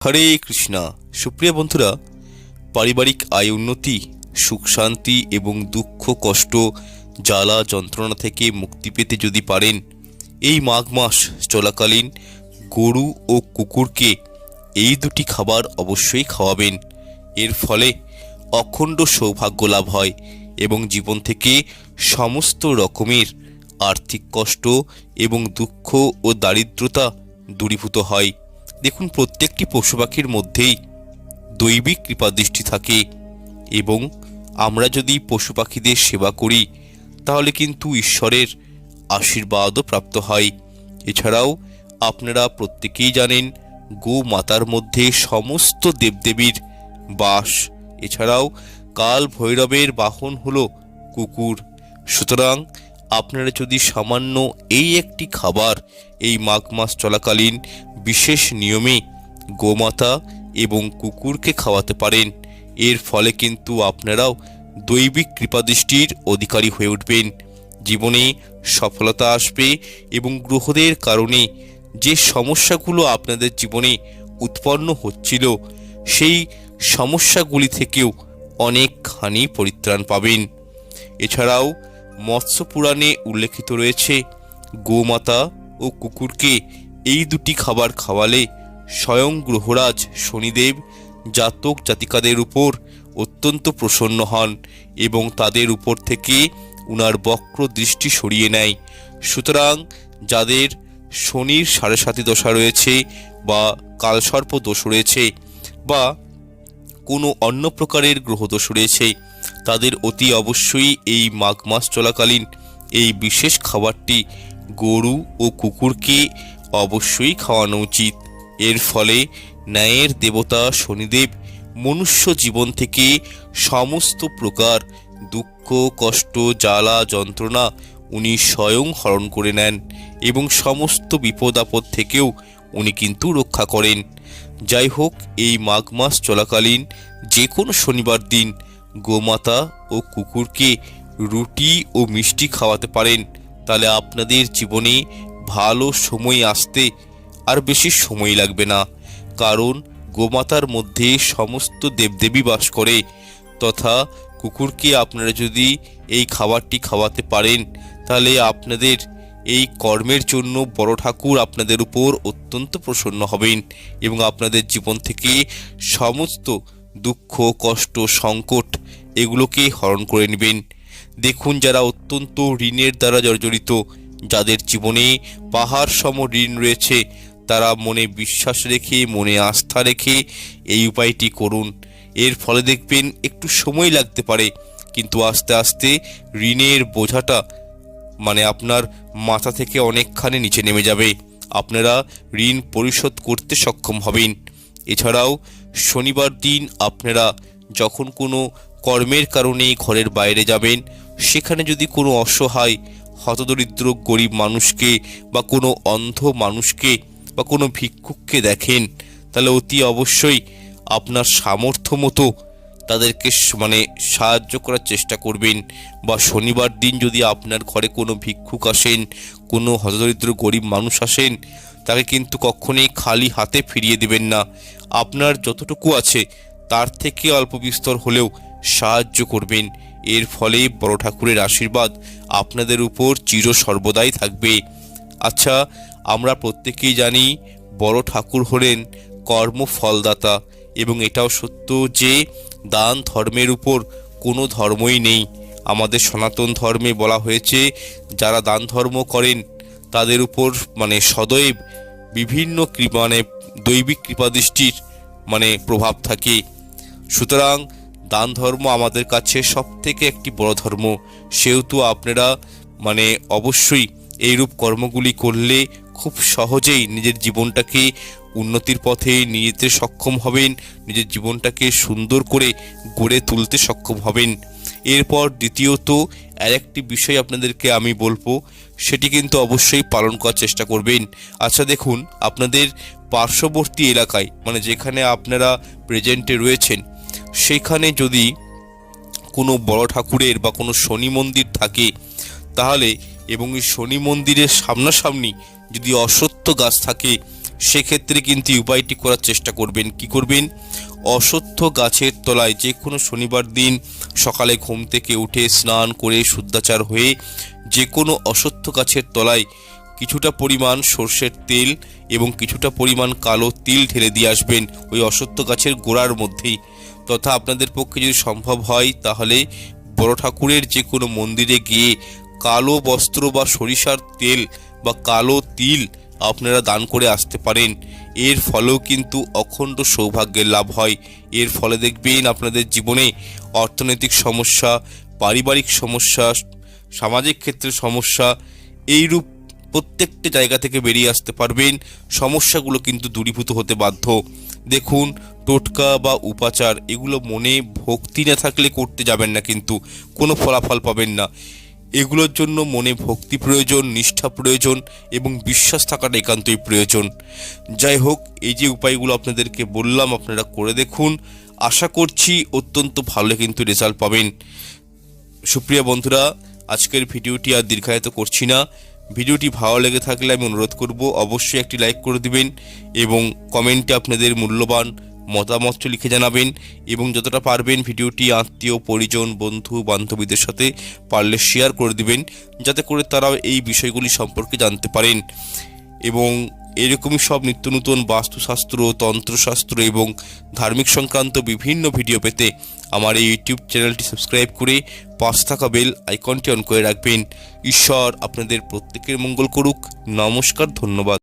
হরে কৃষ্ণা। সুপ্রিয় বন্ধুরা, পারিবারিক আয় উন্নতি, সুখ শান্তি এবং দুঃখ, কষ্ট, জ্বালা, যন্ত্রণা থেকে মুক্তি পেতে যদি পারেন, এই মাঘ মাস চলাকালীন গরু ও কুকুরকে এই দুটি খাবার অবশ্যই খাওয়াবেন। এর ফলে অখণ্ড সৌভাগ্য লাভ হয় এবং জীবন থেকে সমস্ত রকমের আর্থিক কষ্ট এবং দুঃখ ও দারিদ্রতা দূরীভূত হয়। দেখুন, প্রত্যেকটি পশু পাখির মধ্যেই দৈবিক কৃপাদৃষ্টি থাকে এবং আমরা যদি পশু পাখিদের সেবা করি, তাহলে কিন্তু ঈশ্বরের আশীর্বাদও প্রাপ্ত হয়। এছাড়াও আপনারা প্রত্যেকেই জানেন গো মাতার মধ্যে সমস্ত দেবদেবীর বাস। এছাড়াও কাল ভৈরবের বাহন হল কুকুর। সুতরাং আপনারা যদি সামান্য এই একটি খাবার এই মাঘ মাস চলাকালীন বিশেষ নিয়মে গোমাতা এবং কুকুরকে খাওয়াতে পারেন। এর ফলে কিন্তু আপনারাও দৈবিক কৃপাদৃষ্টির অধিকারী হয়ে উঠবেন। জীবনে সফলতা আসবে এবং গ্রহদের কারণে যে সমস্যাগুলো আপনাদের জীবনে উৎপন্ন হচ্ছিল, সেই সমস্যাগুলি থেকেও অনেকখানি পরিত্রাণ পাবেন। এছাড়াও মৎস্য পুরাণে উল্লেখিত রয়েছে, গোমাতা ও কুকুরকে এই দুটি খাবার খাওয়ালে স্বয়ং গ্রহরাজ শনিদেব জাতক জাতিকাদের উপর অত্যন্ত প্রসন্ন হন এবং তাদের উপর থেকে উনার বক্র দৃষ্টি সরিয়ে নেয়। সুতরাং যাদের শনির সাড়ে সাতি দশা রয়েছে বা কালসর্প দোষ রয়েছে বা কোনো অন্য প্রকারের গ্রহদোষ রয়েছে, তাদের অতি অবশ্যই এই মাঘ মাস চলাকালীন এই বিশেষ খাবারটি গরু ও কুকুরকে অবশ্যই খাওয়ানো উচিত। এর ফলে ন্যায়ের দেবতা শনিদেব মনুষ্য জীবন থেকে সমস্ত প্রকার দুঃখ, কষ্ট, জ্বালা, যন্ত্রণা উনি স্বয়ং হরণ করে নেন এবং সমস্ত বিপদ আপদ থেকেও উনি কিন্তু রক্ষা করেন। যাই হোক, এই মাঘ মাস চলাকালীন যে কোনো শনিবার দিন গোমাতা ও কুকুরকে রুটি ও মিষ্টি খাওয়াতে পারেন। তাহলে আপনাদের জীবনে ভালো সময় আসতে আর বেশি সময় লাগবে না। কারণ গোমাতার মধ্যে সমস্ত দেবদেবী বাস করে। তথা কুকুরকে আপনারা যদি এই খাবারটি খাওয়াতে পারেন, তাহলে আপনাদের এই কর্মের জন্য বড় ঠাকুর আপনাদের উপর অত্যন্ত প্রসন্ন হবেন এবং আপনাদের জীবন থেকে সমস্ত দুঃখ, কষ্ট, সংকট এগুলোকে হরণ করে নেবেন। দেখুন, যারা অত্যন্ত ঋণের দ্বারা জর্জরিত যাদের জীবনে পাহাড় সম ঋণ রয়েছে, তারা মনে বিশ্বাস রেখে, মনে আস্থা রেখে এই উপায়টি করুন। এর ফলে দেখবেন একটু সময় লাগতে পারে, কিন্তু আস্তে আস্তে ঋণের বোঝাটা মানে আপনার মাথা থেকে অনেকখানি নিচে নেমে যাবে। আপনারা ঋণ পরিশোধ করতে সক্ষম হবেন। এছাড়াও শনিবার দিন আপনারা যখন কোনো কর্মের কারণে ঘরের বাইরে যাবেন, সেখানে যদি কোনো অসহায় হতদরিদ্র গরিব মানুষকে বা কোনো অন্ধ মানুষকে বা কোনো ভিক্ষুককে দেখেন, তাহলে অতি অবশ্যই আপনার সামর্থ্য মতো তাদেরকে মানে সাহায্য করার চেষ্টা করবেন। বা শনিবার দিন যদি আপনার ঘরে কোনো ভিক্ষুক আসেন, কোনো হতদরিদ্র গরিব মানুষ আসেন, তাকে কিন্তু কখনোই খালি হাতে ফিরিয়ে দেবেন না। আপনার যতটুকু আছে, তার থেকে অল্প বিস্তর হলেও সাহায্য করবেন। এর ফলে বড় ঠাকুরের আশীর্বাদ আপনাদের উপর চির সর্বদাই থাকবে। আচ্ছা আমরা প্রত্যেকেই জানি বড় ঠাকুর হলেন কর্মফলদাতা এবং এটাও সত্য যে দান ধর্মের উপর কোনো ধর্মই নেই। আমাদের সনাতন ধর্মে বলা হয়েছে, যারা দান ধর্ম করেন, তাদের উপর মানে সদৈব বিভিন্ন মানে দৈবিক কৃপাদৃষ্টির মানে প্রভাব থাকে। সুতরাং দান ধর্ম আমাদের কাছে সব থেকে একটি বড় ধর্ম। সেহেতু আপনারা মানে অবশ্যই এইরূপ কর্মগুলি করলে খুব সহজেই নিজের জীবনটাকে উন্নতির পথে নিয়ে যেতে সক্ষম হবেন, নিজের জীবনটাকে সুন্দর করে গড়ে তুলতে সক্ষম হবেন। এরপর দ্বিতীয়ত আর একটি বিষয় আপনাদেরকে আমি বলব, সেটি কিন্তু অবশ্যই পালন করার চেষ্টা করবেন। আচ্ছা দেখুন, আপনাদের পার্শ্ববর্তী এলাকায় মানে যেখানে আপনারা প্রেজেন্টে রয়েছেন সেখানে যদি কোনো বড় ঠাকুরের বা কোনো শনি মন্দির থাকে, তাহলে এবং এই শনি মন্দিরের সামনাসামনি যদি অশ্বত্থ গাছ থাকে, সেক্ষেত্রে কিন্তু উপায়টি করার চেষ্টা করবেন। কি করবেন? অশ্বত্থ গাছের তলায় যে কোনো শনিবার দিন সকালে ঘুম থেকে উঠে স্নান করে শুদ্ধাচার হয়ে যে কোনো অশ্বত্থ গাছের তলায় কিছুটা পরিমাণ সর্ষের তেল এবং কিছুটা পরিমাণ কালো তিল ঢেলে দিয়ে আসবেন। ওই অশ্বত্থ গাছের গোড়ার মধ্যেই তথা আপনাদের পক্ষে যদি সম্ভব হয়, তাহলে বড় ঠাকুরের যে কোনো মন্দিরে গিয়ে কালো বস্ত্র বা সরিষার তেল বা কালো তিল আপনারা দান করে আসতে পারেন। এর ফলেও কিন্তু অখণ্ড সৌভাগ্যের লাভ হয়। এর ফলে দেখবেন আপনাদের জীবনে অর্থনৈতিক সমস্যা, পারিবারিক সমস্যা, সামাজিক ক্ষেত্রে সমস্যা, এইরূপ প্রত্যেকটা জায়গা থেকে বেরিয়ে আসতে পারবেন। সমস্যাগুলো কিন্তু দূরীভূত হতে বাধ্য। দেখুন, টোটকা বা উপাচার, এগুলো মনে ভক্তি না থাকলে করতে যাবেন না কিন্তু। কোনো ফলাফল পাবেন না। এগুলোর জন্য মনে ভক্তি প্রয়োজন, নিষ্ঠা প্রয়োজন এবং বিশ্বাস থাকাটা একান্তই প্রয়োজন। যাই হোক, এই যে উপায়গুলো আপনাদেরকে বললাম, আপনারা করে দেখুন। আশা করছি অত্যন্ত ভালো কিন্তু রেজাল্ট পাবেন। সুপ্রিয়া বন্ধুরা, আজকের ভিডিওটি আর দীর্ঘায়িত করছি না। ভিডিওটি ভালো লেগে থাকলে আমি অনুরোধ করব অবশ্যই একটি লাইক করে দিবেন এবং কমেন্টে আপনাদের মূল্যবান মতামত লিখে জানাবেন এবং যতটা পারবেন ভিডিওটি আত্মীয়, পরিজন, বন্ধু, বান্ধবীদের সাথে পারলে শেয়ার করে দিবেন, যাতে করে তারা এই বিষয়গুলি সম্পর্কে জানতে পারেন। এবং এরকমই সব নিত্য নতুন বাস্তুশাস্ত্র, তন্ত্রশাস্ত্র এবং ধার্মিক সংক্রান্ত বিভিন্ন ভিডিও পেতে আমার এই ইউটিউব চ্যানেলটি সাবস্ক্রাইব করে পাশ থাকা বেল আইকনটি অন করে রাখবেন। ঈশ্বর আপনাদের প্রত্যেকের মঙ্গল করুক। নমস্কার, ধন্যবাদ।